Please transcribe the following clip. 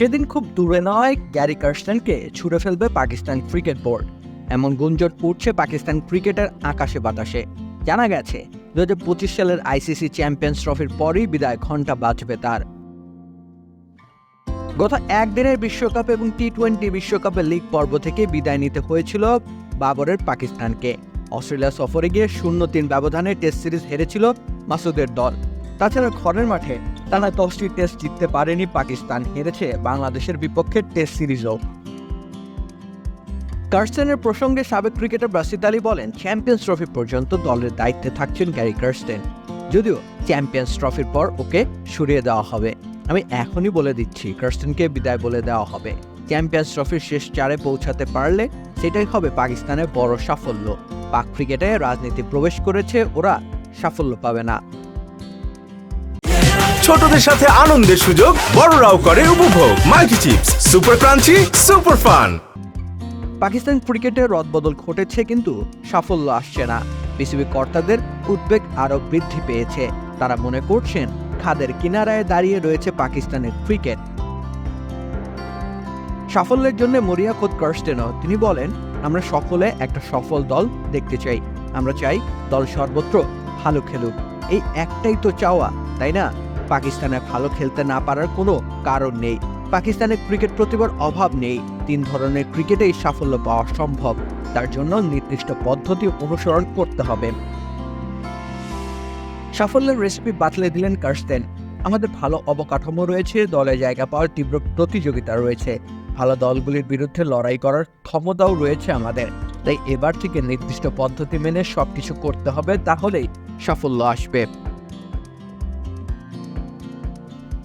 সেদিন খুব দূরে নয়, গ্যারি কার্স্টনকে ছুড়ে ফেলবে পাকিস্তান ক্রিকেট বোর্ড। এমন গুঞ্জন উঠছে পাকিস্তান ক্রিকেটের আকাশে বাতাসে। জানা গেছে দু হাজার পঁচিশ সালের আইসিসি চ্যাম্পিয়ন্স ট্রফির পরই বিদায় ঘণ্টা বাজবে তার। গত একদিনের বিশ্বকাপ এবং টি টোয়েন্টি বিশ্বকাপের লিগ পর্ব থেকে বিদায় নিতে হয়েছিল বাবরের পাকিস্তানকে। অস্ট্রেলিয়া সফরে গিয়ে শূন্য তিন ব্যবধানে টেস্ট সিরিজ হেরেছিল মাসুদের দল। তাছাড়া ঘরের মাঠে টানা দশটি টেস্ট জিততে পারেনি, পাকিস্তান হেরেছে, বাংলাদেশের বিপক্ষে টেস্ট সিরিজও। কার্স্টেনের প্রসঙ্গে সাবেক ক্রিকেটার বাসিত আলী বলেন চ্যাম্পিয়ন্স ট্রফি পর্যন্ত দলের দায়িত্বে থাকছেন গ্যারি কার্স্টেন যদিও চ্যাম্পিয়ন্স ট্রফির পর ওকে সরিয়ে দেওয়া হবে। আমি এখনই বলে দিচ্ছি কার্স্টেনকে বিদায় বলে দেওয়া হবে। চ্যাম্পিয়ন্স ট্রফির শেষ চারে পৌঁছাতে পারলে সেটাই হবে পাকিস্তানের বড় সাফল্য। পাক ক্রিকেটে রাজনীতি প্রবেশ করেছে, ওরা সাফল্য পাবে না। ছোটদের সাথে আনন্দের সুযোগ বড়রাও করে উপভোগ। Multi chips super crunchy super fun Pakistan ক্রিকেটে রদবদল ঘটেছে কিন্তু সাফল্য আসছে না। বিসিবি কর্তাদের উদ্বেগ আরও বৃদ্ধি পেয়েছে। তারা মনে করছেন খাদের কিনারায় দাঁড়িয়ে রয়েছে পাকিস্তানের ক্রিকেট। সাফল্যের জন্য মরিয়া খোদ কার্স্টেনও, তিনি বলেন, আমরা সকলে একটা সফল দল দেখতে চাই। আমরা চাই দল সর্বত্র ভালো খেলুক। এই একটাই তো চাওয়া, তাই না? পাকিস্তানে ভালো খেলতে না পারার কোনো কারণ নেই। পাকিস্তানের ক্রিকেট প্রতিভার অভাব নেই। তিন ধরনের ক্রিকেটেই সাফল্য পাওয়া সম্ভব। তার জন্য নির্দিষ্ট পদ্ধতি অনুসরণ করতে হবে। সাফল্যের রেসিপি বাতলে দিলেন কার্স্টেন আমাদের ভালো অবকাঠামো রয়েছে, দলে জায়গা পাওয়ার তীব্র প্রতিযোগিতা রয়েছে। ভালো দলগুলির বিরুদ্ধে লড়াই করার ক্ষমতাও রয়েছে আমাদের। তাই এবার থেকে নির্দিষ্ট পদ্ধতি মেনে সবকিছু করতে হবে, তাহলেই সাফল্য আসবে।